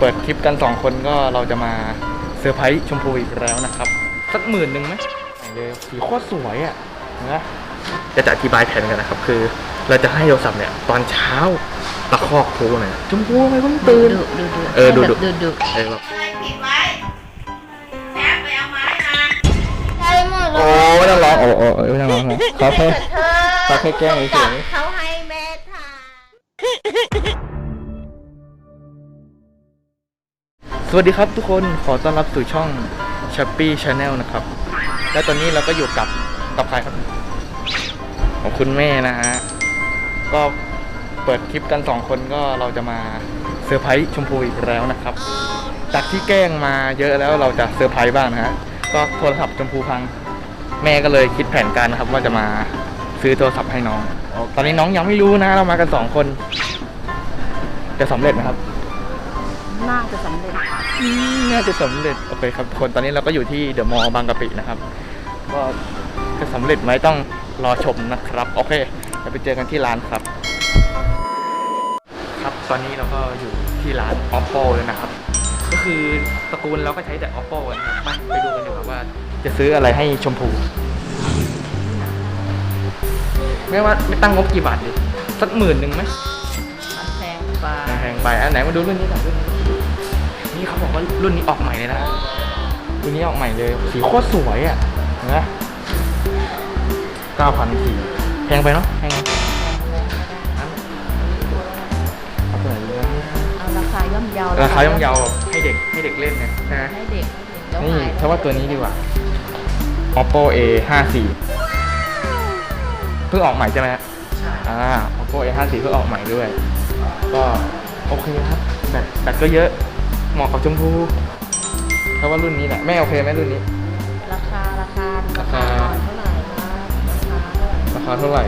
เปิดคลิปกันสองคนก็เราจะมาเซอร์ไพรส์ชมพูอีกแล้วนะครับ สักหมื่นหนึ่งไหมไหนเลยสีโคตรสวยอะนะจะจะอธิบายแผนกันนะครับ คือ เราจะให้โทรศัพท์เนี่ย ตอนเช้าตะคอกพูหน่อยชมพูทำไมเพิ่งตื่นดูดูดูเออดูดูดูดูเออแบบอะไรผิดไว้แท็กไปเอาไม้มาใช่หมดเลโอ้ยไม่ต้องร้องโอ้โอ้ไม่ต้องร้องนะเขาแค่เขาแค่แกล้งเฉยเสวัสดีครับทุกคนขอต้อนรับสู่ช่อง c h a p p y Channel นะครับ และตอนนี้เราก็อยู่กับกับใครครับของคุณแม่นะฮะก็เปิดคลิปกันสองคนก็เราจะมาเซอร์ไพรส์ชมพูอีกแล้วนะครับ จากที่แกล้งมาเยอะแล้วเราจะเซอร์ไพรส์บ้างนะฮะก็โทรศัพท์ชมพูพัง แม่ก็เลยคิดแผนการนะครับ ว่าจะมาซื้อโทรศัพท์ให้น้อง ตอนนี้น้องยังไม่รู้นะ เรามากันสองคน จะสำเร็จไหมครับ น่าจะสำเร็จ น่าจะสำเร็จโอเคครับทุกคนตอนนี้เราก็อยู่ที่เดอะมอลล์บางกะปินะครับ ก็จะสำเร็จไหมต้องรอชมนะครับ โอเคเดี๋ยวไปเจอกันที่ร้านครับ ครับตอนนี้เราก็อยู่ที่ร้าน oppo เลยนะครับ ก็คือตระกูลเราก็ใช้แต่ oppo กันนะครับไปไปดูกันดีกว่าว่าจะซื้ออะไรให้ชมพูไม่ว่าไม่ตั้งงบกี่บาทดิสักหมื่นหนึ่งไหมมันแพงไปแพงไปอันไหนมาดูรุ่นนี้ก่อนรุ่นนี้นี่เขา บอกว่ารุ่นนี้ออกใหม่เลยนะรุ่นนี้ออกใหม่เลย สีโคตรสวยอะเห็นไหมเก้าพันสี่แพงไปเนาะแพงไหมเอาตัวไหนดีวะเอาราคาย่อมเยาราคาย่อมเยาให้เด็กให้เด็กเล่นเนี่ยนะ ให้เด็กเดี๋ยวนี่หายถ้าว่าตัวนี้ดีกว่า oppo a 5 4เพิ่งออกใหม่ใช่ไหมฮะใช่อ่า oppo a 5 4เพิ่งออกใหม่ด้วย ก็โอเคครับ แบตแบตก็เยอะ เหมาะกับชมพูเพราะว่ารุ่นนี้แหละแม่โอเคไหมรุ่นนี้ ราคาราคาราราคาคาเท่าไหร่ครับราคาเท่าไหร่ราคาเท่าไหร่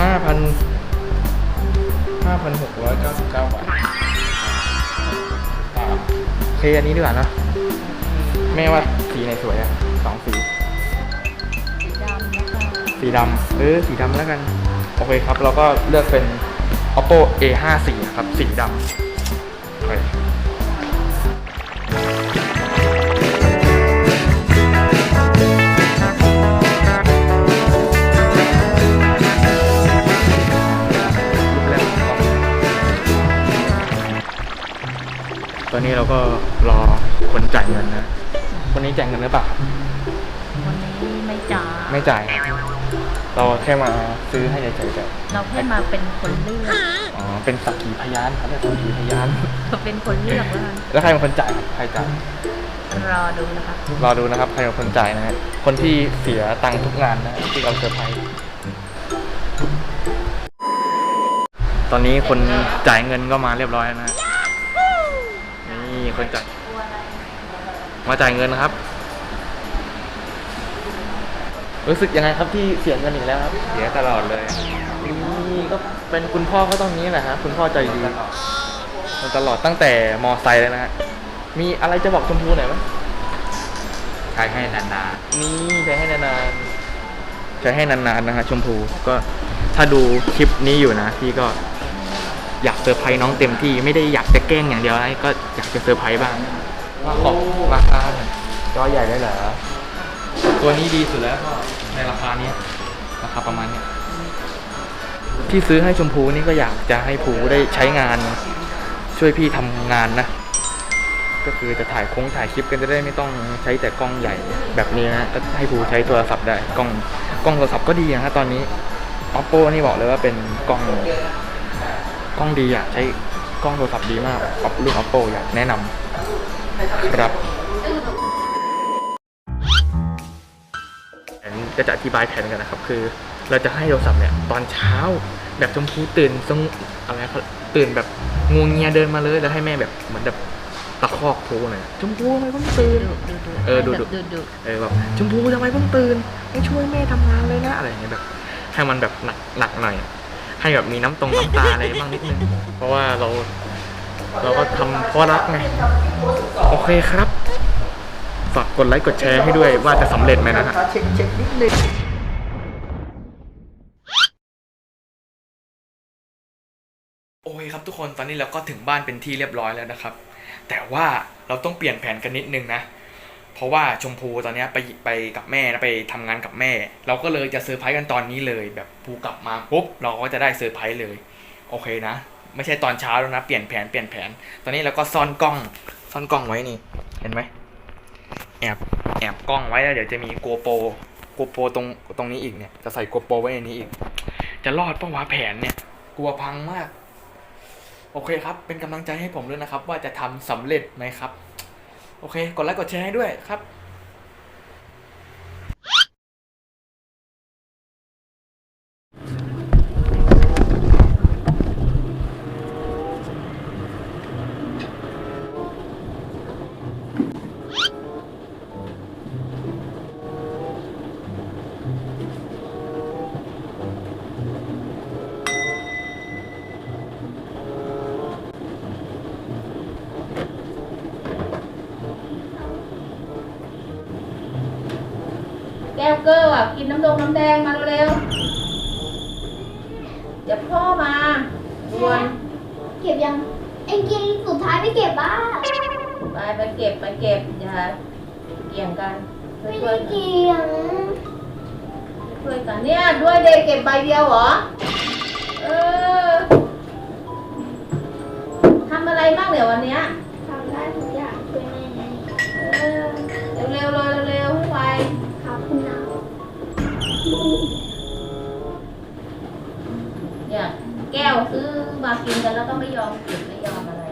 ห้าพันห้าพันหกร้อยเก้าสิบเก้าบาทอ่าโอเคอันนี้ดีกว่าเนอะแม่ว่าสีไหนสวยอะสองสีสีดำนะคะสีดำเออสีดำแล้วกัน โอเคครับ เราก็เลือกเป็น oppo a 5 4นะครับ สีดำ ตอนนี้เราก็รอคนจ่ายเงินนะคนนี้จ่ายเงินหรือเปล่าวันนี้ไม่จ่ายไม่จ่ายครับเราแค่มาซื้อให้เฉยๆแต่เราแค่มาเป็นคนเลือกอ๋อเป็นสักขีพยานครับเป็นสักขีพยานเป็นคนเลือกแล้วกันแล้วใครเป็นคนจ่ายครับใครจ่ายรอดูนะคะรอดูนะครับใครเป็นคนจ่ายนะฮะคนที่เสียตังค์ทุกงานนะที่เราเซอร์ไพรส์ตอนนี้คนจ่ายเงินก็มาเรียบร้อยแล้วนะ ฮะนี่คนจ่ายมาจ่ายเงินนะครับ รู้สึกยังไงครับที่เสียเงินอีกแล้วครับเสียตลอดเลยนี่ก็เป็นคุณพ่อก็ต้องนี้แหละฮะคุณพ่อใจดีมาตลอดตั้งแต่มอไซค์แล้วนะฮะมีอะไรจะบอกชมพูหน่อยไหมใช้ให้นานนี่ใช้ให้นานๆใช้ให้นานๆนะฮะชมพูก็ถ้าดูคลิปนี้อยู่นะพี่ก็ อยากเซอร์ไพรส์น้องเต็มที่ไม่ได้อยากจะแกล้งอย่างเดียวนะก็อยากจะเซอร์ไพรส์บ้างว่าขอบราคาหน่อยๆจอใหญ่ได้เหรอตัวนี้ดีสุดแล้วก็ในราคานี้ราคาประมาณเนี้ยที่ซื้อให้ชมพูนี่ก็อยากจะให้ภูได้ใช้งาน ช่วยพี่ทำงานนะ ก็คือจะถ่ายคงถ่ายคลิปกันจะได้ไม่ต้องใช้แต่กล้องใหญ่แบบนี้นะก็ให้ภูใช้โทรศัพท์ได้กล้องกล้องโทรศัพท์ก็ดีนะฮะตอนนี้ oppo นี่บอกเลยว่าเป็นกล้องก ล้องดีอะใช้กล้องโทรศัพท์ดีมากรุ่น oppo อยากแนะนำครับแผนจะจะอธิบายแผนกันนะครับ คือ เราจะให้โทรศัพท์เนี่ยตอนเช้าแบบชมพูตื่นทรงอะไรเขาตื่นแบบงวงเงียเดินมาเลยแล้วให้แม่แบบเหมือนแบบตะคอกโพูหน่อยชมพูทำไมเพิ่งตื่นเออดูดูเออแบบชมพูทำไมเพิ่งตื่นไม่ช่วยแม่ทำงานเลยนะอะไรอย่างเงี้ยแบบให้มันแบบหนักหนักหน่อย ให้แบบมีน้ำตรงน้ำตาอะไรบ้างนิดนึง เพราะว่าเรา เราก็ทำเพราะรักไง โอเคครับ ฝากกดไลค์กดแชร์ให้ด้วยว่าจะสำเร็จไหมนะฮะเช็คเช็คนิดนึงโอเคครับทุกคนตอนนี้เราก็ถึงบ้านเป็นที่เรียบร้อยแล้วนะครับ แต่ว่าเราต้องเปลี่ยนแผนกันนิดนึงนะ เพราะว่าชมพูตอนนี้ไปไปกับแม่นะไปทำงานกับแม่ เราก็เลยจะเซอร์ไพรส์กันตอนนี้เลย แบบภูกลับมาปุ๊บเราก็จะได้เซอร์ไพรส์เลย โอเคนะ ไม่ใช่ตอนเช้าแล้วนะ เปลี่ยนแผนเปลี่ยนแผน ตอนนี้เราก็ซ่อนกล้องซ่อนกล้องไว้นี่ เห็นไหมแอบแอบกล้องไว้แล้วเดี๋ยวจะมีโกโปโกโปตรงตรงนี้อีกเนี่ยจะใส่โกโปไว้ในนี้อีก จะรอดปะวะแผนเนี่ย กลัวพังมาก โอเคครับ เป็นกำลังใจให้ผมด้วยนะครับ ว่าจะทำสำเร็จไหมครับ โอเค กดไลค์กดแชร์ให้ด้วยครับ ก้วเกอร์อะกินน้ำดงน้ำแดงมาเร็วๆเดี๋ยวพ่อมาด่วนเก็บยังเอ็งกินสุดท้ายไม่เก็บบ้าไปไปเก็บไปเก็บอย่าเกี่ยงกันไม่ช่วได้ยๆกันเกี่ยงช่วยกันเนี่ยด้วยเดย์เก็บใบเดียวเหรอเออทำอะไรบ้างเดี๋ยววันเนี้ย ทำได้ทุกอย่างช่วยแม่เออเร็วๆเลยเร็วๆให้ไวครับคุณน้า เนี่ยแก้วซื้อมากินกันแล้วก็ไม่ยอมเก็บไม่ยอมอะไร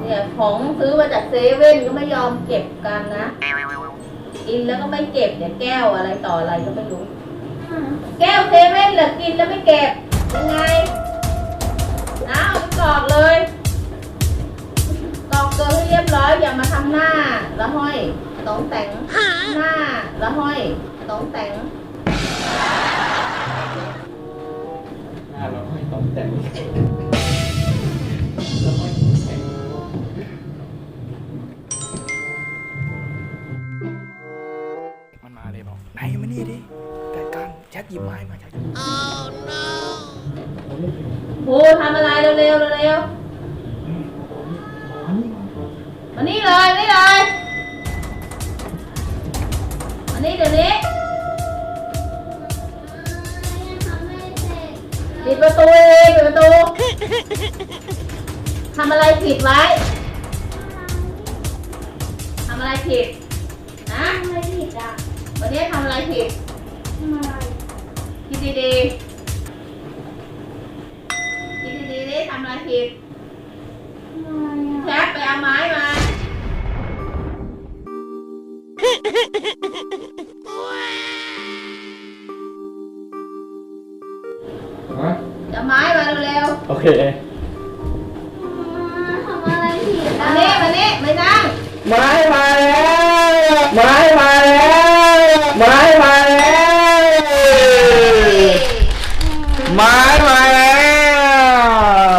เนี่ยของซื้อมาจากเซเว่นก็ไม่ยอมเก็บกันนะ กินแล้วก็ไม่เก็บเนี่ยแก้วอะไรต่ออะไรก็ไม่รู้ แก้วเซเว่นเหรอกินแล้วไม่เก็บยังไง แต่งหน้าละห้อยต้องแต่งหน้าเราไม่ต้องแต่งมันมาเลยบอกไหนมานี่ดิจัดการแชทหยิบไม้มาจัดการโหทำอะไรเร็วๆเร็วๆมานี่เลยมานี่เลย นี่เดี๋ยวนี้ทำไม่เสร็จปิดประตูเองปิดประตูทำอะไรผิดไว้ทำอะไรผิดนะทำอะไรผิดอะวันนี้ทำอะไรผิดทำอะไรคิดดีๆคิดดีๆดิทำอะไรผิดทำอะไรอะแคปไปเอาไม้มา โอเค ทำอะไรผิดๆมาอะนี่มานี่ไม่นั่งไม้มาแล้วไม้มาแล้วไม้มาแล้วไม้มาแล้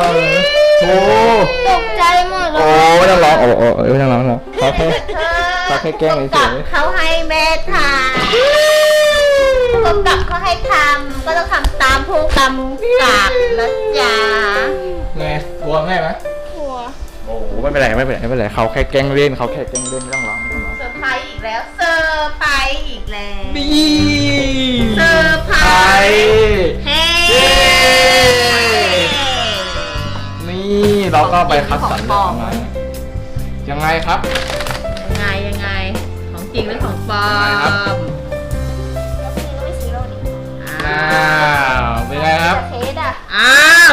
วโอ้ตกใจหมดเลโอ้ยไม่ต้องร้องโอ้โอ้ไม่ต้องร้องหรอกขอแค่ขอแค่แกล้งเฉยๆเขาให้แม่ทำ ผู้กำกับเขาให้ทำก็ต้องทำตามผู้กำกับนะจ๊ะไงกลัวแม่ไหมหัวโอ้ไม่เป็นไรไม่เป็นไรไม่เป็นไรเขาแค่แกล้งเล่นเขาแค่แกล้งเล่นไม่ต้องร้องไม่ต้องร้องเซอร์ไพรส์อีกแล้วเซอร์ไพรส์อีกแล้วนี่เซอร์ไพรส์เฮ้เย้นี่เราก็ไปคัดสรรเลือกมายังไงครับ ยังไงยังไงของจริงหรือของปลอยังไงครับมไม่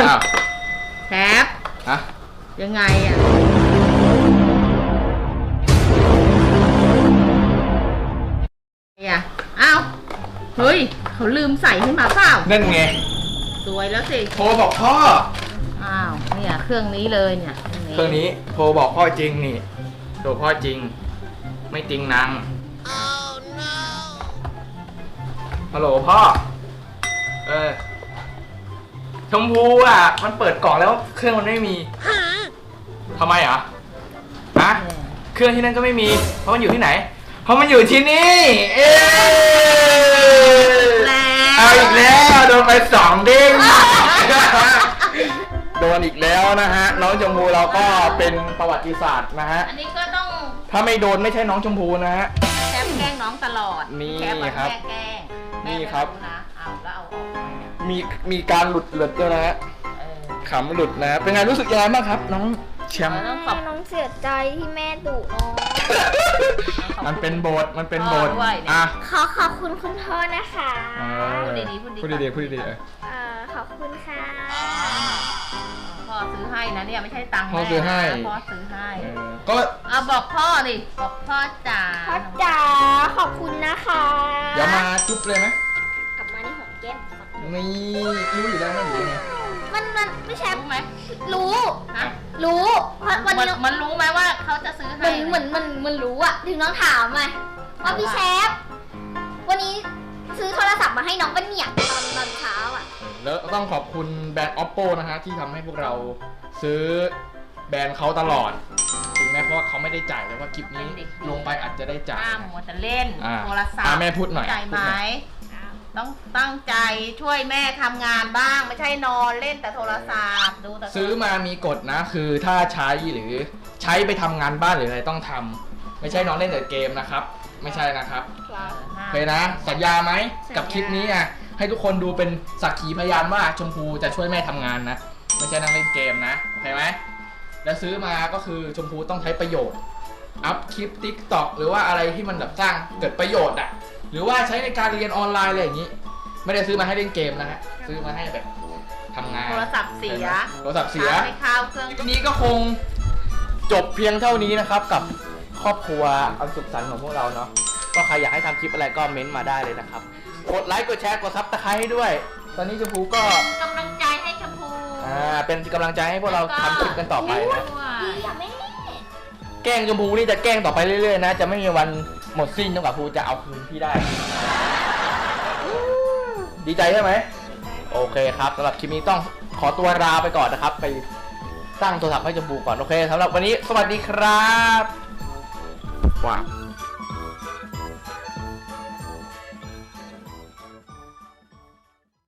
าวอ้าวแทบฮะยังไงอะอะอ้าว เฮ้ย เขาลืมใส่ให้มาเปล่านั่นไงสวยแล้วสิ โทรบอกพ่อ อ้าว เนี่ยเครื่องนี้เลยเนี่ยเครื่องนี้โทรบอกพ่อจริงนี่โทรพ่อจริง ไม่จริงนางฮัลโหลพ่อ เออ ชมพูอะ มันเปิดกล่องแล้วเครื่องมันไม่มีทำไมอะฮะเครื่องที่นั่นก็ไม่มี เพราะมันอยู่ที่ไหน เพราะมันอยู่ที่นี่ เอ๊แล้วอ่าอีกแล้ว โดนไปสองเด้งโดนอีกแล้วนะฮะ น้องชมพูเราก็เป็นประวัติศาสตร์นะฮะ อันนี้ก็ต้องถ้าไม่โดนไม่ใช่น้องชมพูนะฮะแคปแกล้งน้องตลอดนี่แคปอะครับแม่แกล้งแม่นี่ไม่ครับนะเอาแล้วเอาออกไปเนี่ยมีมีการหลุดหลุดด้วยนะฮะเออ ขำหลุดนะ เป็นไงรู้สึกยังไงบ้างครับ น้องแชมป์เราต้องขอบน้องเสียใจที่แม่ดุน้อง มันเป็นโบทมันเป็นโบทพ่อด้วยเนี่ย อะขอขอบคุณคุณพ่อนะคะเออพูดดีๆพูดดีๆ พูดดีๆพูดดีๆเออเอ่อขอบคุณค่ะ พ่อซื้อให้นะเนี่ยไม่ใช่ตังค์พ่อซื้อให้แม่นะพ่อซื้อให้เออก็เอาบอกพ่อดิบอกพ่อจ๋าพ่อจ๋าขอบคุณนะคะ เดี๋ยวมาจุ๊บเลยไหม นนี่รู้อยู่แล้วนะหรือยังไงมันมันไม่ใช่รู้ไหมรู้ ฮะรู้เพราะวันมันนี้มันรู้ไหมว่าเขาจะซื้อเหให้มือนเหมือนมันมันรู้อะถึงน้องถามไงว่าพี่แชฟวันนี้ซื้อโทรศัพท์มาให้น้องปะเนี่ยตอนตอนเช้าอะแล้วต้องขอบคุณแบรนด์ oppo นะฮะที่ทำให้พวกเราซื้อแบรนด์เขาตลอด ถึงแม้เพราะว่าเขาไม่ได้จ่ายแต่ว่าคลิปนี้ลงไปอาจจะได้จ่ายห้ามมัวแต่เล่น อ่าโทรศัพท์อ่าแม่พูดหน่อยใจไหมพูดหน่อย ต้องตั้งใจช่วยแม่ทำงานบ้าง ไม่ใช่นอนเล่นแต่โทรศัพท์ดูแต่ซื้อมามีกฎนะ คือถ้าใช้หรือใช้ไปทำงานบ้านหรืออะไรต้องทำไม่ใช่นอนเล่นแต่เกมนะครับ ไม่ใช่นะครับเออห้ามโอเคนะ สัญญาไหมกับคลิปนี้อะให้ทุกคนดูเป็นสักขีพยานว่าชมพูจะช่วยแม่ทำงานนะ ไม่ใช่นั่งเล่นเกมนะโอเคไหมแล้วซื้อมาก็คือชมพูต้องใช้ประโยชน์อัพคลิปติ๊กต็อกหรือว่าอะไรที่มันแบบสร้างเกิดประโยชน์อะ หรือว่าใช้ในการเรียนออนไลน์อะไรอย่างนี้ ไม่ได้ซื้อมาให้เล่นเกมนะฮะซื้อมาให้แบบทำงานโทรศัพท์เสียโทรศัพท์เสียชาร์จไม่เข้าเครื่องคลิปนี้ก็คงจบเพียงเท่านี้นะครับกับครอบครัวอันสุขสันต์ของพวกเราเนาะก็ใครอยากให้ทำคลิปอะไรก็เม้นต์มาได้เลยนะครับกดไลค์กดแชร์กดซับสไครต์ให้ด้วย ตอนนี้ชมพูก็กำลังใจให้ชมพูอ่าเป็นกำลังใจให้พวกเราทำคลิปกันต่อไปนะด้วยดีอะแม่ แกล้งชมพูนี่จะแกล้งต่อไปเรื่อยๆนะ จะไม่มีวัน หมดสิ้นจนกว่าพูจะเอาคืนพี่ได้ ดีใจใช่ไหม โอเคครับสำหรับคลิปนี้ต้องขอตัวลาไปก่อนนะครับ ไปตั้งโทรศัพท์ให้ชมพูก่อน โอเคสำหรับวันนี้สวัสดีครับว้าว